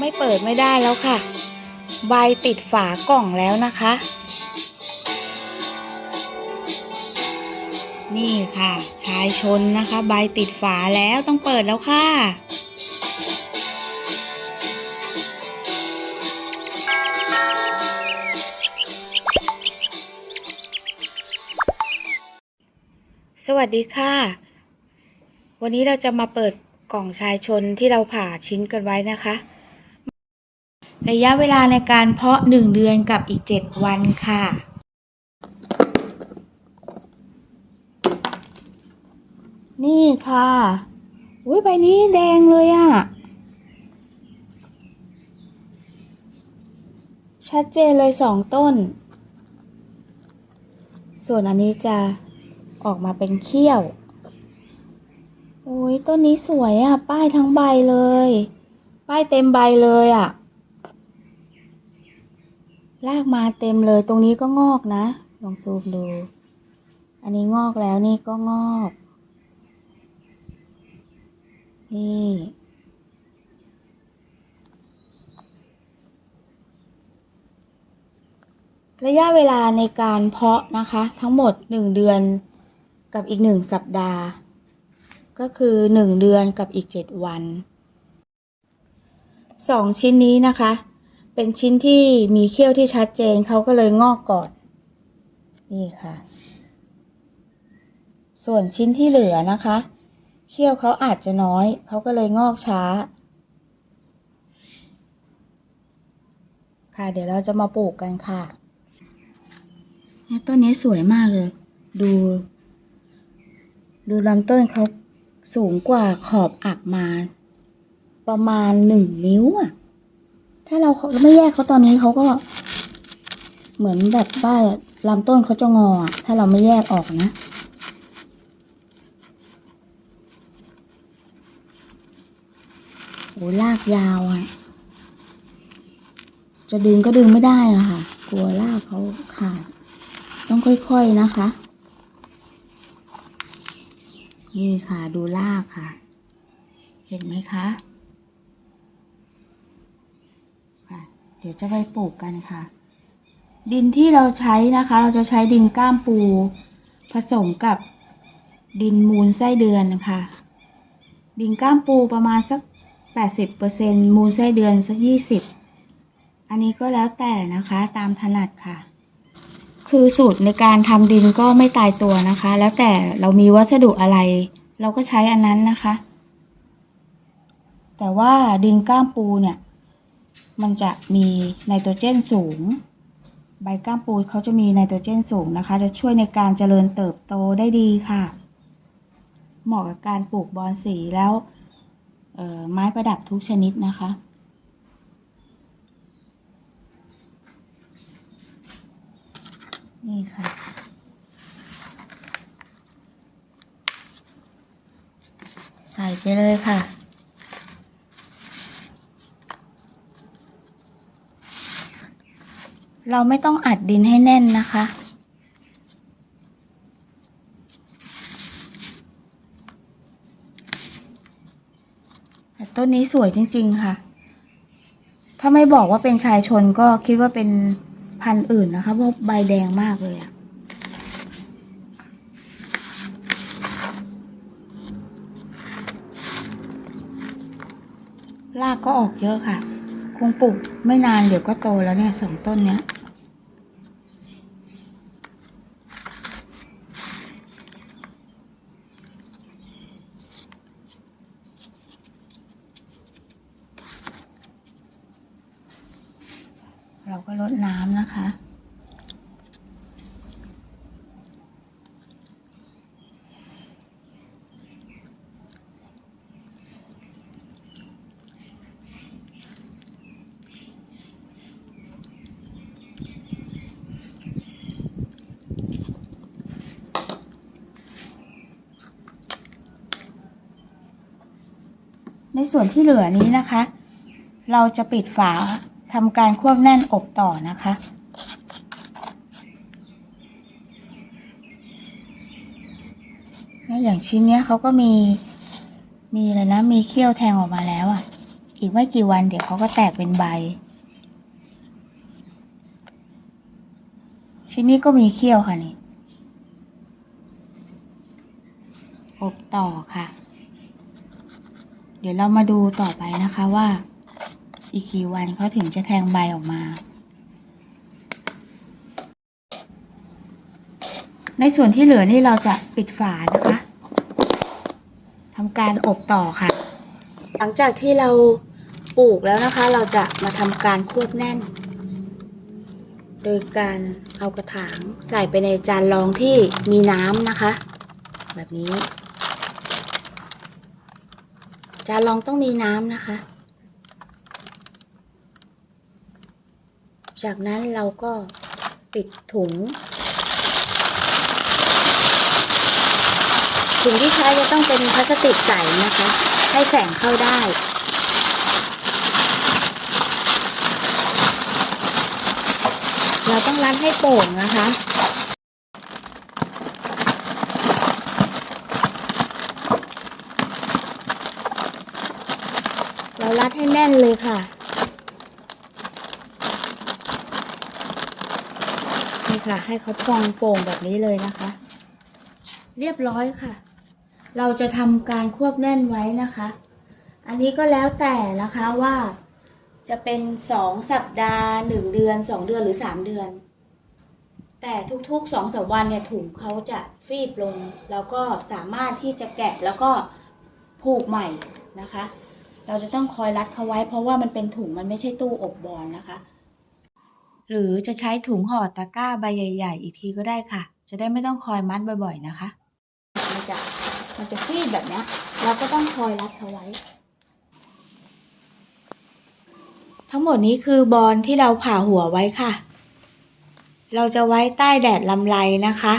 ไม่เปิดไม่ได้แล้วค่ะ ใบติดฝากล่องแล้วนะคะ นี่ค่ะ ชายชนนะคะ ใบติดฝาแล้วต้องเปิดแล้วค่ะสวัสดีค่ะ วันนี้เราจะมาเปิดกล่องชายชนที่เราผ่าชิ้นกันไว้นะคะ ระยะเวลาในการเพาะหนึ่งเดือนกับอีกเจ็ดวันค่ะ นี่ค่ะอุ้ยใบนี้แดงเลยอะ่ะ ชัดเจนเลยสองต้น ส่วนอันนี้จะออกมาเป็นเขี้ยวโอ้ยต้นนี้สวยอะ่ะ ป้ายทั้งใบเลย ป้ายเต็มใบเลยอะ่ะ ลากมาเต็มเลยตรงนี้ก็งอกนะ ลองซูมดู อันนี้งอกแล้วนี่ก็งอก นี่ ระยะเวลาในการเพาะนะคะ ทั้งหมด 1 เดือนกับอีก 1 สัปดาห์ ก็คือ 1 เดือนกับอีก 7 วัน 2 ชิ้นนี้นะคะ เป็นชิ้นที่มีเขี้ยวที่ชัดเจนเขาก็เลยงอกก่อน นี่ค่ะ ส่วนชิ้นที่เหลือนะคะ เขี้ยวเขาอาจจะน้อย เขาก็เลยงอกช้า ค่ะ เดี๋ยวเราจะมาปลูกกันค่ะต้นนี้สวยมากเลย ดู ดูลำต้นเขาสูงกว่าขอบอักมา ประมาณหนึ่งนิ้วอะ ถ้าเราไม่แยกเขาตอนนี้เขาก็ เหมือนแบบว่าลำต้นเขาจะงอ ถ้าเราไม่แยกออกนะ โอ้ลากยาวอะจะดึงก็ดึงไม่ได้อะค่ะ กลัวลากเขาขาด ต้องค่อยๆนะคะ นี่ค่ะดูลากค่ะ เห็นไหมคะค่ะเดี๋ยวจะไปปลูกกันค่ะ ดินที่เราใช้นะคะ เราจะใช้ดินก้ามปู ผสมกับดินมูลไส้เดือนค่ะ ดินก้ามปูประมาณสัก 80%มูลไส้เดือนสัก 20 อันนี้ก็แล้วแต่นะคะตามถนัดค่ะ คือสูตรในการทำดินก็ไม่ตายตัวนะคะ แล้วแต่เรามีวัสดุอะไร เราก็ใช้อันนั้นนะคะ แต่ว่าดินก้ามปูเนี่ย มันจะมีไนโตรเจนสูง ใบก้ามปูเขาจะมีไนโตรเจนสูงนะคะ จะช่วยในการเจริญเติบโตได้ดีค่ะ เหมาะกับการปลูกบอนสีแล้วไม้ประดับทุกชนิดนะคะ นี่ค่ะ ใส่ไปเลยค่ะ เราไม่ต้องอัดดินให้แน่นนะคะ ต้นนี้สวยจริง ๆ ค่ะ ถ้าไม่บอกว่าเป็นชายชนก็คิดว่าเป็นพันธุ์อื่นนะคะ เพราะใบแดงมากเลยอะรากก็ออกเยอะค่ะ คงปลูกไม่นานเดี๋ยวก็โตแล้วเนี่ยสองต้นเนี้ย เราก็ลดน้ำนะคะ ในส่วนที่เหลือนี้นะคะ เราจะปิดฝา ทำการควบแน่นอบต่อนะคะ แล้วอย่างชิ้นเนี้ยเขาก็มี มีอะไรนะ มีเขี้ยวแทงออกมาแล้วอะ่ะ อีกไม่กี่วันเดี๋ยวเขาก็แตกเป็นใบ ชิ้นนี้ก็มีเขี้ยวค่ะนี่ อบต่อค่ะ เดี๋ยวเรามาดูต่อไปนะคะว่า อีกกี่วันเขาถึงจะแทงใบออกมา ในส่วนที่เหลือนี่เราจะปิดฝานะคะทำการอบต่อค่ะ หลังจากที่เราปลูกแล้วนะคะ เราจะมาทำการควบแน่น โดยการเอากระถางใส่ไปในจานรองที่มีน้ำนะคะ แบบนี้ จานรองต้องมีน้ำนะคะ จากนั้นเราก็ปิดถุง ถุงที่ใช้จะต้องเป็นพลาสติกใสนะคะ ให้แสงเข้าได้เราต้องรัดให้โป่งนะคะ เรารัดให้แน่นเลยค่ะ นี่ ค่ะ ให้เขาพองโป่งแบบนี้เลยนะคะ เรียบร้อยค่ะ เราจะทำการควบแน่นไว้นะคะ อันนี้ก็แล้วแต่นะคะว่าจะเป็นสองสัปดาห์หนึ่งเดือนสองเดือนหรือสามเดือน แต่ทุกๆสองสามวันเนี่ยถุงเขาจะฟีบลง แล้วก็สามารถที่จะแกะแล้วก็ผูกใหม่นะคะ เราจะต้องคอยรัดเขาไว้ เพราะว่ามันเป็นถุงมันไม่ใช่ตู้อบบอลนะคะ หรือจะใช้ถุงห่อตะกร้าใบใหญ่ ๆ อีกทีก็ได้ค่ะ จะได้ไม่ต้องคอยมัดบ่อย ๆ นะคะ มันจะมันจะฟีดแบบเนี้ยเราก็ต้องคอยรัดเขาไว้ ทั้งหมดนี้คือบอลที่เราผ่าหัวไว้ค่ะ เราจะไว้ใต้แดดลำไรนะคะ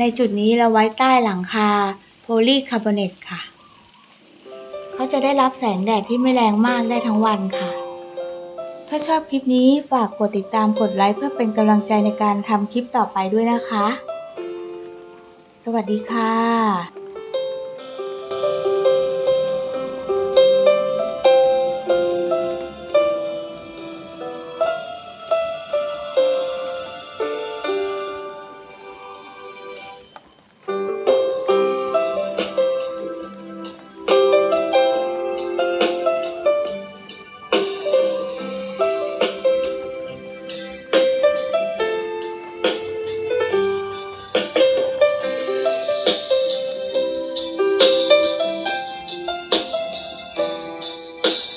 ในจุดนี้เราไว้ใต้หลังคาโพลีคาร์บอเนตค่ะ เขาจะได้รับแสงแดดที่ไม่แรงมากได้ทั้งวันค่ะ ถ้าชอบคลิปนี้ฝากกดติดตามกดไลค์เพื่อเป็นกำลังใจในการทำคลิปต่อไปด้วยนะคะ สวัสดีค่ะ